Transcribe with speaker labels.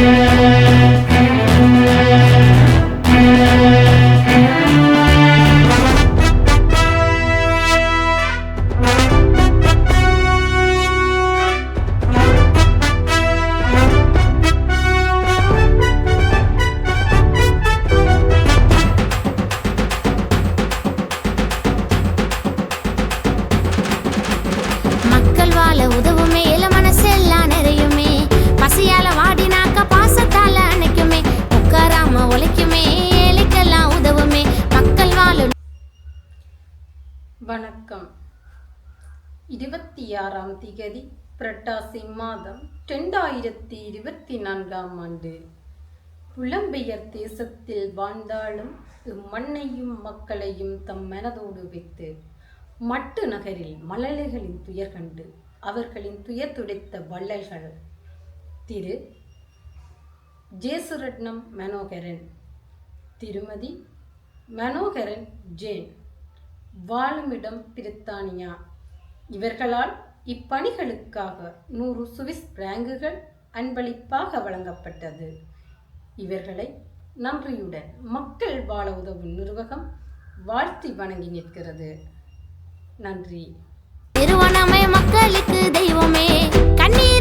Speaker 1: Thank you. வணக்கம். இருபத்தி ஆறாம் திகதி புரட்டாசி மாதம் ரெண்டாயிரத்தி இருபத்தி நான்காம் ஆண்டு. புலம்பெயர் தேசத்தில் வாழ்ந்தாலும் இம்மண்ணையும் மக்களையும் தம் மனதோடு வைத்து மட்டு நகரில் மலலைகளின் துயர் கண்டு அவர்களின் துயர் துடைத்த வள்ளல்கள். திரு. ஜேசுரட்னம் மனோகரன். திருமதி மனோகரன் ஜேன். வாழுமிடம் பிரித்தானியா. இவர்களால் இப்பணிகளுக்காக நூறு சுவிஸ் பிராங்குகள் அன்பளிப்பாக வழங்கப்பட்டது. இவர்களை நன்றியுடன் மக்கள் வாழ உதவும் நிர்வாகம் வாழ்த்தி வணங்கி நிற்கிறது. நன்றி.
Speaker 2: நிறுவனமே மக்களுக்கு தெய்வமே கண்ணீர்